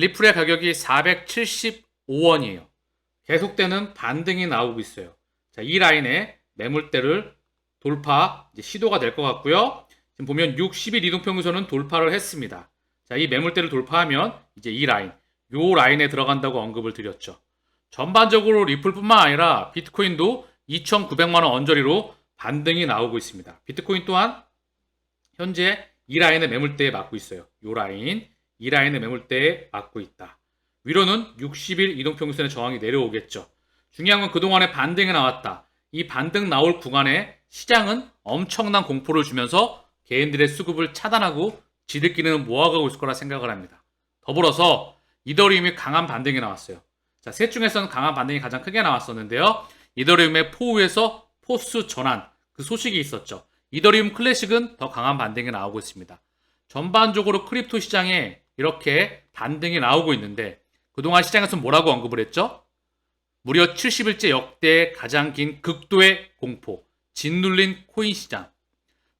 리플의 가격이 475원이에요. 계속되는 반등이 나오고 있어요. 자, 이 라인에 매물대를 돌파 시도가 될 것 같고요. 지금 보면 60일 이동평균선은 돌파를 했습니다. 자, 이 매물대를 돌파하면 이제 이 라인, 요 라인에 들어간다고 언급을 드렸죠. 전반적으로 리플뿐만 아니라 비트코인도 2,900만 원 언저리로 반등이 나오고 있습니다. 비트코인 또한 현재 이 라인의 매물대에 맞고 있어요. 요 라인, 이 라인의 매물대에 맞고 있다. 위로는 60일 이동평균선의 저항이 내려오겠죠. 중요한 건 그동안에 반등이 나왔다. 이 반등 나올 구간에 시장은 엄청난 공포를 주면서 개인들의 수급을 차단하고 지들끼리는 모아가고 있을 거라 생각을 합니다. 더불어서 이더리움이 강한 반등이 나왔어요. 자, 셋 중에서는 강한 반등이 가장 크게 나왔었는데요. 이더리움의 포우에서 포스 전환 그 소식이 있었죠. 이더리움 클래식은 더 강한 반등이 나오고 있습니다. 전반적으로 크립토 시장에 이렇게 반등이 나오고 있는데 그동안 시장에서 뭐라고 언급을 했죠? 무려 70일째 역대 가장 긴 극도의 공포, 짓눌린 코인 시장,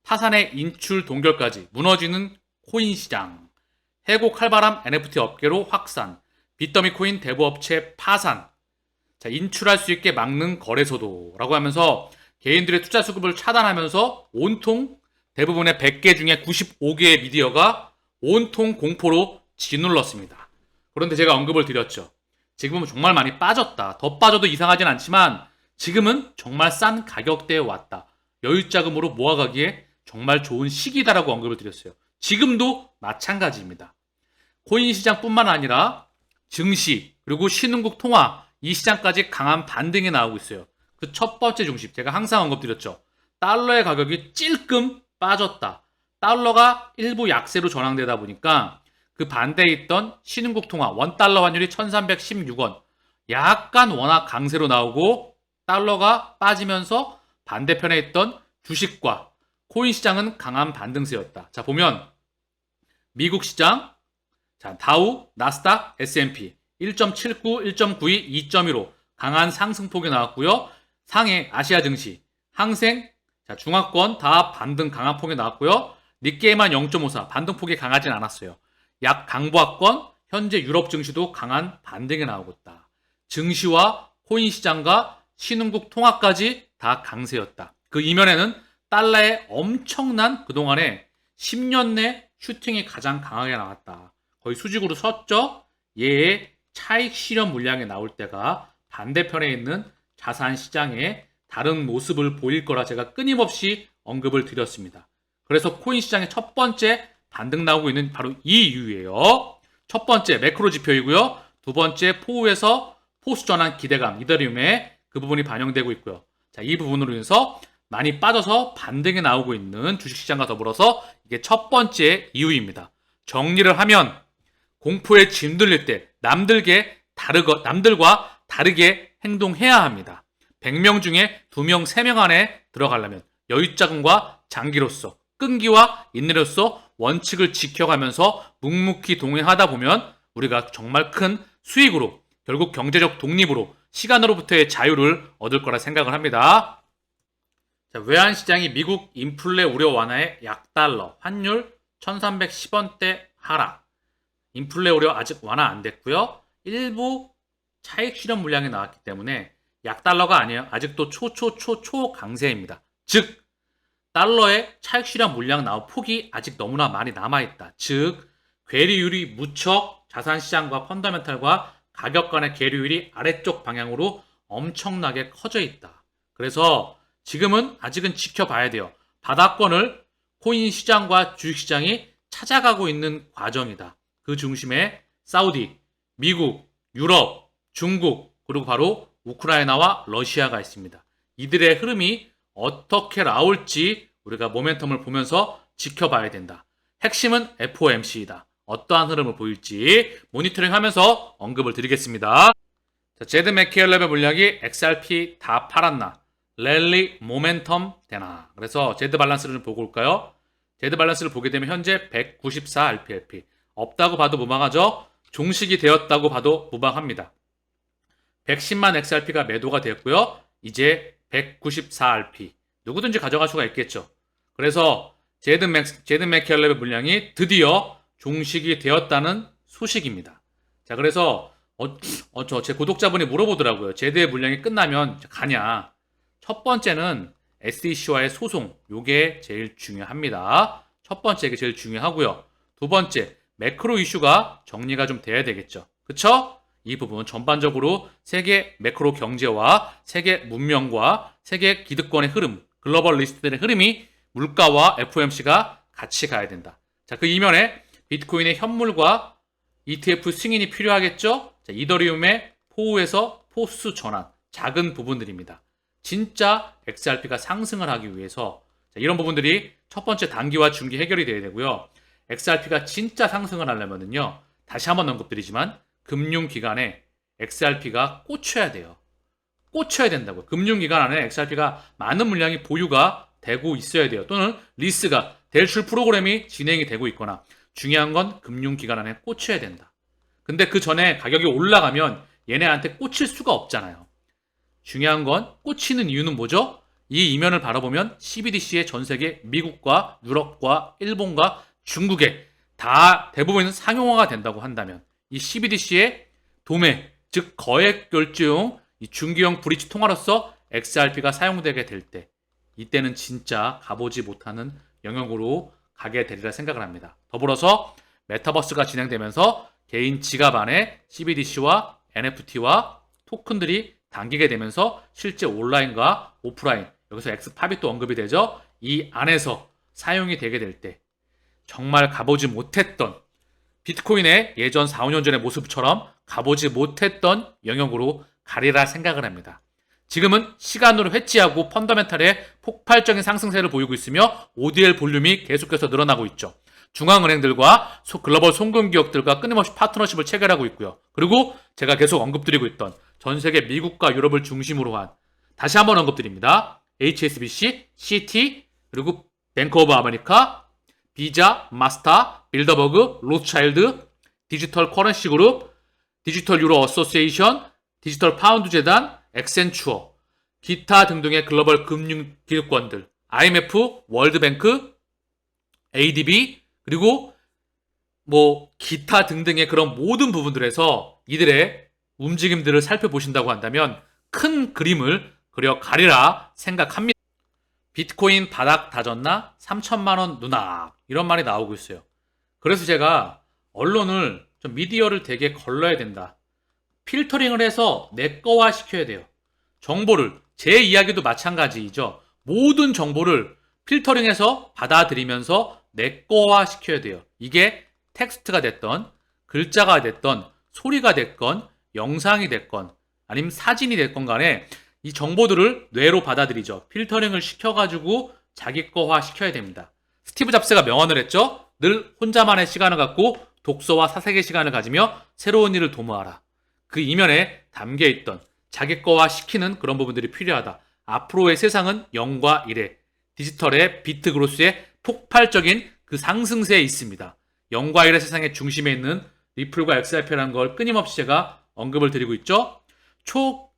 파산의 인출 동결까지 무너지는 코인 시장, 해고 칼바람 NFT 업계로 확산, 빚더미 코인 대부 업체 파산, 자, 인출할 수 있게 막는 거래소도 라고 하면서 개인들의 투자 수급을 차단하면서 온통 대부분의 100개 중에 95개의 미디어가 온통 공포로 짓눌렀습니다. 그런데 제가 언급을 드렸죠. 지금은 정말 많이 빠졌다. 더 빠져도 이상하진 않지만 지금은 정말 싼 가격대에 왔다. 여유자금으로 모아가기에 정말 좋은 시기다라고 언급을 드렸어요. 지금도 마찬가지입니다. 코인 시장뿐만 아니라 증시 그리고 신흥국 통화 이 시장까지 강한 반등이 나오고 있어요. 그 첫 번째 중심 제가 항상 언급드렸죠. 달러의 가격이 찔끔 빠졌다. 달러가 일부 약세로 전환되다 보니까 그 반대에 있던 신흥국 통화 원달러 환율이 1316원 약간 워낙 강세로 나오고 달러가 빠지면서 반대편에 있던 주식과 코인 시장은 강한 반등세였다. 자 보면 미국 시장 자 다우, 나스닥, S&P 1.79, 1.92, 2.15 강한 상승폭이 나왔고요. 상해 아시아 증시, 항생, 자 중화권 다 반등 강한 폭이 나왔고요. 니케이만 0.54 반등폭이 강하진 않았어요. 약 강보합권 현재 유럽 증시도 강한 반등이 나오고 있다. 증시와 코인 시장과 신흥국 통화까지 다 강세였다. 그 이면에는 달러의 엄청난 그동안에 10년 내 슈팅이 가장 강하게 나왔다. 거의 수직으로 섰죠. 얘의 차익 실현 물량이 나올 때가 반대편에 있는 자산 시장의 다른 모습을 보일 거라 제가 끊임없이 언급을 드렸습니다. 그래서 코인 시장의 첫 번째 반등 나오고 있는 바로 이 이유예요. 첫 번째 매크로 지표이고요. 두 번째 포우에서 포스 전환 기대감 이더리움에 그 부분이 반영되고 있고요. 자, 이 부분으로 인해서 많이 빠져서 반등이 나오고 있는 주식시장과 더불어서 이게 첫 번째 이유입니다. 정리를 하면 공포에 짐들릴 때 남들게 다르거 남들과 다르게 행동해야 합니다. 100명 중에 2명, 3명 안에 들어가려면 여유자금과 장기로서 끈기와 인내로서 원칙을 지켜가면서 묵묵히 동행하다 보면 우리가 정말 큰 수익으로 결국 경제적 독립으로 시간으로부터의 자유를 얻을 거라 생각을 합니다. 자, 외환시장이 미국 인플레 우려 완화에 약달러, 환율 1310원대 하락. 인플레 우려 아직 완화 안 됐고요. 일부 차익 실현 물량이 나왔기 때문에 약달러가 아니에요. 아직도 초초초초 강세입니다. 즉 달러의 차익 실현 물량 나올 폭이 아직 너무나 많이 남아 있다. 즉 괴리율이 무척 자산 시장과 펀더멘탈과 가격 간의 괴리율이 아래쪽 방향으로 엄청나게 커져 있다. 그래서 지금은 아직은 지켜봐야 돼요. 바닥권을 코인 시장과 주식 시장이 찾아가고 있는 과정이다. 그 중심에 사우디, 미국, 유럽, 중국, 그리고 바로 우크라이나와 러시아가 있습니다. 이들의 흐름이 어떻게 나올지 우리가 모멘텀을 보면서 지켜봐야 된다. 핵심은 FOMC이다. 어떠한 흐름을 보일지 모니터링 하면서 언급을 드리겠습니다. 자, 제드 맥케일럽의 물량이 XRP 다 팔았나? 랠리 모멘텀 되나? 그래서 제드 밸런스를 좀 보고 올까요? 제드 밸런스를 보게 되면 현재 194 RPLP. 없다고 봐도 무방하죠? 종식이 되었다고 봐도 무방합니다. 110만 XRP가 매도가 됐고요. 이제 194RP. 누구든지 가져갈 수가 있겠죠. 그래서 제든 맥, 제든 맥켈럽의 물량이 드디어 종식이 되었다는 소식입니다. 자, 그래서 어, 어, 저 제 구독자분이 물어보더라고요. 제대 물량이 끝나면 가냐? 첫 번째는 SEC와의 소송, 요게 제일 중요합니다. 첫 번째 게 제일 중요하고요. 두 번째, 매크로 이슈가 정리가 좀 돼야 되겠죠. 그쵸? 이 부분 전반적으로 세계 매크로 경제와 세계 문명과 세계 기득권의 흐름, 글로벌 리스트들의 흐름이 물가와 FOMC가 같이 가야 된다. 자, 그 이면에 비트코인의 현물과 ETF 승인이 필요하겠죠? 자, 이더리움의 포우에서 포스 전환, 작은 부분들입니다. 진짜 XRP가 상승을 하기 위해서 자, 이런 부분들이 첫 번째 단기와 중기 해결이 돼야 되고요. XRP가 진짜 상승을 하려면은요. 다시 한번 언급드리지만 금융기관에 XRP가 꽂혀야 돼요. 꽂혀야 된다고요. 금융기관 안에 XRP가 많은 물량이 보유가 되고 있어야 돼요. 또는 리스가 대출 프로그램이 진행이 되고 있거나 중요한 건 금융기관 안에 꽂혀야 된다. 근데 그 전에 가격이 올라가면 얘네한테 꽂힐 수가 없잖아요. 중요한 건 꽂히는 이유는 뭐죠? 이 이면을 바라보면 CBDC의 전 세계 미국과 유럽과 일본과 중국에 다 대부분은 상용화가 된다고 한다면 이 CBDC의 도매, 즉 거액 결제용 이 중기형 브릿지 통화로서 XRP가 사용되게 될 때 이때는 진짜 가보지 못하는 영역으로 가게 되리라 생각을 합니다. 더불어서 메타버스가 진행되면서 개인 지갑 안에 CBDC와 NFT와 토큰들이 담기게 되면서 실제 온라인과 오프라인 여기서 엑스팝이 또 언급이 되죠. 이 안에서 사용이 되게 될 때 정말 가보지 못했던 비트코인의 예전 4, 5년 전의 모습처럼 가보지 못했던 영역으로 가리라 생각을 합니다. 지금은 시간으로 회치하고 펀더멘탈의 폭발적인 상승세를 보이고 있으며 ODL 볼륨이 계속해서 늘어나고 있죠. 중앙은행들과 소- 글로벌 송금 기업들과 끊임없이 파트너십을 체결하고 있고요. 그리고 제가 계속 언급드리고 있던 전 세계 미국과 유럽을 중심으로 한 다시 한번 언급드립니다. HSBC, CT, 그리고 뱅크 오브 아메리카, 비자, 마스타, 빌더버그, 로스차일드, 디지털 커런시 그룹, 디지털 유로 어소시에이션, 디지털 파운드 재단, 엑센추어, 기타 등등의 글로벌 금융 기득권들, IMF, 월드뱅크, ADB, 그리고 뭐 기타 등등의 그런 모든 부분들에서 이들의 움직임들을 살펴보신다고 한다면 큰 그림을 그려 가리라 생각합니다. 비트코인 바닥 다졌나? 3천만 원 누나 이런 말이 나오고 있어요. 그래서 제가 언론을 좀 미디어를 되게 걸러야 된다. 필터링을 해서 내 거화 시켜야 돼요. 정보를 제 이야기도 마찬가지이죠. 모든 정보를 필터링해서 받아들이면서 내 거화 시켜야 돼요. 이게 텍스트가 됐던 글자가 됐던 소리가 됐건 영상이 됐건 아니면 사진이 됐건 간에 이 정보들을 뇌로 받아들이죠. 필터링을 시켜가지고 자기 거화 시켜야 됩니다. 스티브 잡스가 명언을 했죠. 늘 혼자만의 시간을 갖고 독서와 사색의 시간을 가지며 새로운 일을 도모하라. 그 이면에 담겨 있던 자기 거화 시키는 그런 부분들이 필요하다. 앞으로의 세상은 0과 1의 디지털의 비트 그로스의 폭발적인 그 상승세에 있습니다. 0과 1의 세상의 중심에 있는 리플과 XRP라는 걸 끊임없이 제가 언급을 드리고 있죠. 초,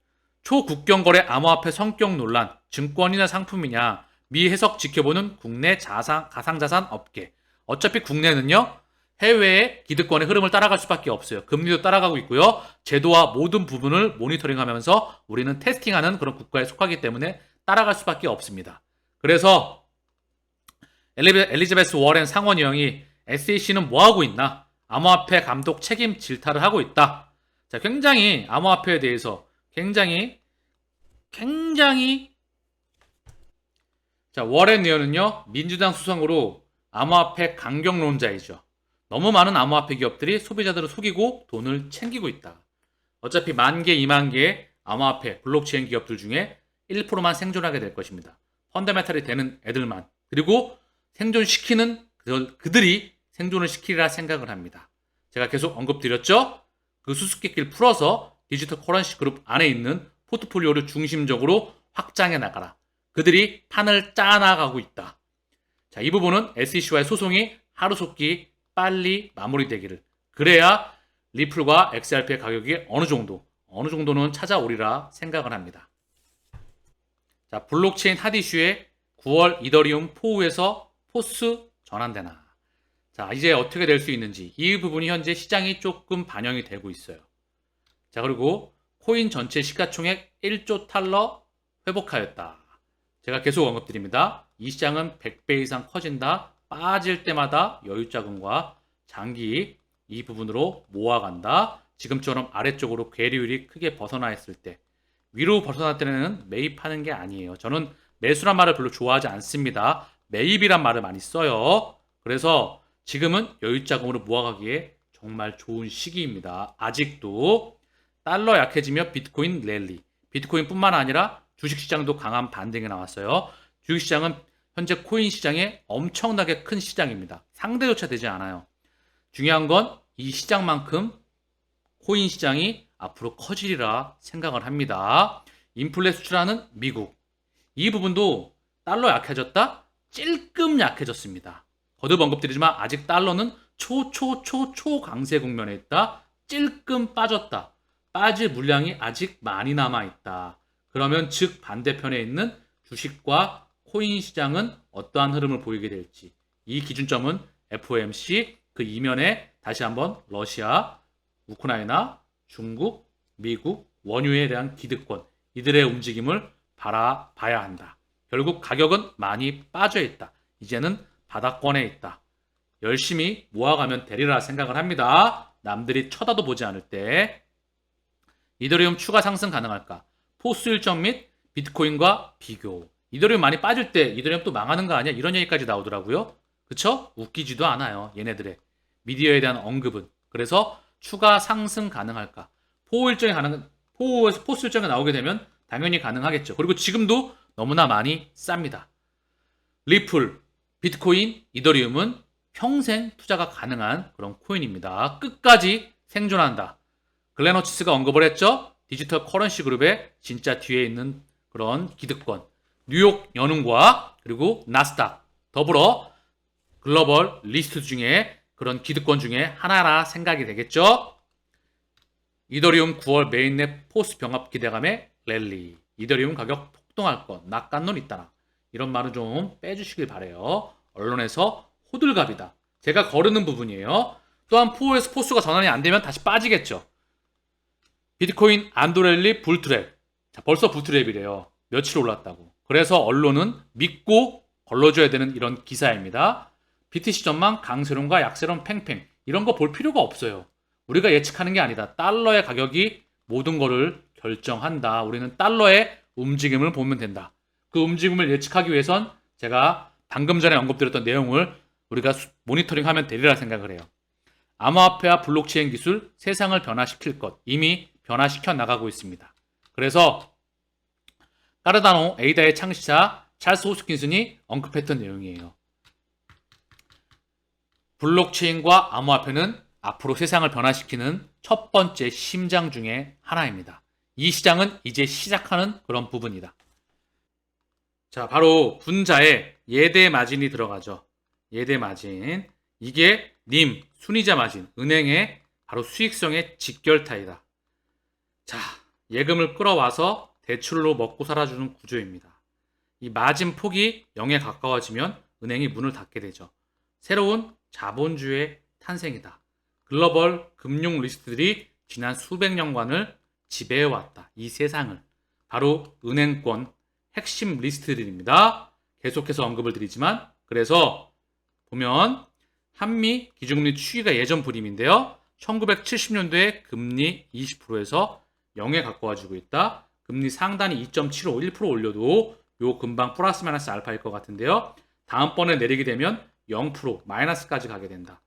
초국경거래 암호화폐 성격 논란, 증권이나 상품이냐, 미해석 지켜보는 국내 자산, 가상자산 업계. 어차피 국내는요, 해외의 기득권의 흐름을 따라갈 수밖에 없어요. 금리도 따라가고 있고요. 제도와 모든 부분을 모니터링하면서 우리는 테스팅하는 그런 국가에 속하기 때문에 따라갈 수밖에 없습니다. 그래서 엘리자베스 워렌 상원 의원이 SEC는 뭐 하고 있나? 암호화폐 감독 책임 질타를 하고 있다. 자, 굉장히 암호화폐에 대해서 굉장히 굉장히 자, 워렌 의원은요. 민주당 수성으로 암호화폐 강경론자이죠. 너무 많은 암호화폐 기업들이 소비자들을 속이고 돈을 챙기고 있다. 어차피 만 개, 이만 개의 암호화폐, 블록체인 기업들 중에 1%만 생존하게 될 것입니다. 펀더메탈이 되는 애들만. 그리고 생존시키는 그- 그들이 생존을 시키리라 생각을 합니다. 제가 계속 언급드렸죠? 그 수수께끼를 풀어서 디지털 커런시 그룹 안에 있는 포트폴리오를 중심적으로 확장해 나가라. 그들이 판을 짜나가고 있다. 자, 이 부분은 SEC와의 소송이 하루속히 빨리 마무리되기를. 그래야 리플과 XRP의 가격이 어느 정도, 어느 정도는 찾아오리라 생각을 합니다. 자, 블록체인 핫 이슈에 9월 이더리움 포우에서 포스 전환되나. 자, 자, 이제 어떻게 될 수 있는지 이 부분이 현재 시장이 조금 반영이 되고 있어요. 자, 그리고 코인 전체 시가총액 1조 달러 회복하였다. 제가 계속 언급드립니다. 이 시장은 100배 이상 커진다. 빠질 때마다 여유 자금과 장기 이 부분으로 모아간다. 지금처럼 아래쪽으로 괴리율이 크게 벗어나 있을 때 위로 벗어날 때는 매입하는 게 아니에요. 저는 매수란 말을 별로 좋아하지 않습니다. 매입이란 말을 많이 써요. 그래서 지금은 여유 자금으로 모아가기에 정말 좋은 시기입니다. 아직도 달러 약해지며 비트코인 랠리. 비트코인뿐만 아니라 주식시장도 강한 반등이 나왔어요. 주식시장은 현재 코인 시장에 엄청나게 큰 시장입니다. 상대조차 되지 않아요. 중요한 건 이 시장만큼 코인 시장이 앞으로 커지리라 생각을 합니다. 인플레 수출하는 미국. 이 부분도 달러 약해졌다? 찔끔 약해졌습니다. 거듭 언급드리지만 아직 달러는 초초초초 강세 국면에 있다. 찔끔 빠졌다. 빠질 물량이 아직 많이 남아 있다. 그러면 즉 반대편에 있는 주식과 코인 시장은 어떠한 흐름을 보이게 될지 이 기준점은 FOMC 그 이면에 다시 한번 러시아, 우크라이나, 중국, 미국, 원유에 대한 기득권 이들의 움직임을 바라봐야 한다. 결국 가격은 많이 빠져 있다. 이제는 바닥권에 있다. 열심히 모아가면 되리라 생각을 합니다. 남들이 쳐다도 보지 않을 때 이더리움 추가 상승 가능할까? 포스 일정 및 비트코인과 비교. 이더리움 많이 빠질 때 이더리움 또 망하는 거 아니야? 이런 얘기까지 나오더라고요. 그쵸? 웃기지도 않아요. 얘네들의 미디어에 대한 언급은. 그래서 추가 상승 가능할까? 포 일정이 가능, 포에서 포스 일정이 나오게 되면 당연히 가능하겠죠. 그리고 지금도 너무나 많이 쌉니다. 리플, 비트코인, 이더리움은 평생 투자가 가능한 그런 코인입니다. 끝까지 생존한다. 글레너치스가 언급을 했죠. 디지털 커런시 그룹의 진짜 뒤에 있는 그런 기득권. 뉴욕 연은과 그리고 나스닥 더불어 글로벌 리스트 중에 그런 기득권 중에 하나라 생각이 되겠죠. 이더리움 9월 메인넷 포스 병합 기대감의 랠리. 이더리움 가격 폭등할 것. 낙관론 있다나. 이런 말은 좀 빼주시길 바래요. 언론에서 호들갑이다. 제가 거르는 부분이에요. 또한 포에서 포스가 전환이 안 되면 다시 빠지겠죠. 비트코인 안도렐리 불트랩. 자, 벌써 불트랩이래요. 며칠 올랐다고. 그래서 언론은 믿고 걸러줘야 되는 이런 기사입니다. BTC 전망 강세론과 약세론 팽팽. 이런 거 볼 필요가 없어요. 우리가 예측하는 게 아니다. 달러의 가격이 모든 거를 결정한다. 우리는 달러의 움직임을 보면 된다. 그 움직임을 예측하기 위해선 제가 방금 전에 언급드렸던 내용을 우리가 수- 모니터링하면 되리라 생각을 해요. 암호화폐와 블록체인 기술 세상을 변화시킬 것 이미 변화시켜 나가고 있습니다. 그래서 까르다노 에이다의 창시자 찰스 호스킨슨이 언급했던 내용이에요. 블록체인과 암호화폐는 앞으로 세상을 변화시키는 첫 번째 심장 중에 하나입니다. 이 시장은 이제 시작하는 그런 부분이다. 자, 바로 분자에 예대 마진이 들어가죠. 예대 마진. 이게 님, 순이자 마진, 은행의 바로 수익성의 직결타이다. 자, 예금을 끌어와서 대출로 먹고 살아주는 구조입니다. 이 마진 폭이 0에 가까워지면 은행이 문을 닫게 되죠. 새로운 자본주의 탄생이다. 글로벌 금융 리스트들이 지난 수백 년간을 지배해왔다. 이 세상을. 바로 은행권 핵심 리스트들입니다. 계속해서 언급을 드리지만 그래서 보면 한미 기준금리 추이가 예전 불임인데요. 1970년도에 금리 20%에서 0에 가까워지고 있다. 금리 상단이 2.75, 1% 올려도 요 금방 플러스 마이너스 알파일 것 같은데요. 다음번에 내리게 되면 0% 마이너스까지 가게 된다.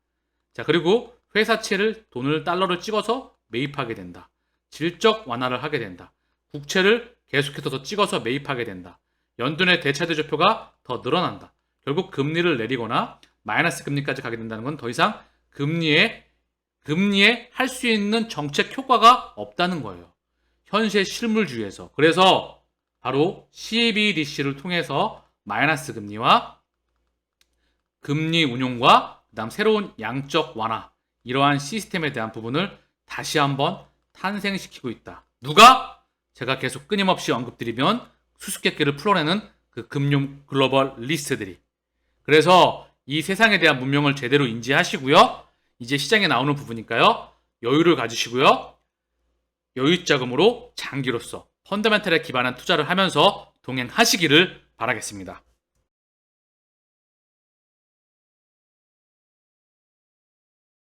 자, 그리고 회사채를 돈을 달러를 찍어서 매입하게 된다. 질적 완화를 하게 된다. 국채를 계속해서 더 찍어서 매입하게 된다. 연준의 대차대 조표가 더 늘어난다. 결국 금리를 내리거나 마이너스 금리까지 가게 된다는 건 더 이상 금리에 금리에 할 수 있는 정책 효과가 없다는 거예요. 현재 실물주의에서. 그래서 바로 CBDC를 통해서 마이너스 금리와 금리 운용과 그다음 새로운 양적 완화 이러한 시스템에 대한 부분을 다시 한번 탄생시키고 있다. 누가 제가 계속 끊임없이 언급드리면 수수께끼를 풀어내는 그 금융 글로벌 리스트들이. 그래서 이 세상에 대한 문명을 제대로 인지하시고요. 이제 시장에 나오는 부분이니까요. 여유를 가지시고요. 여유 자금으로 장기로서 펀더멘탈에 기반한 투자를 하면서 동행하시기를 바라겠습니다.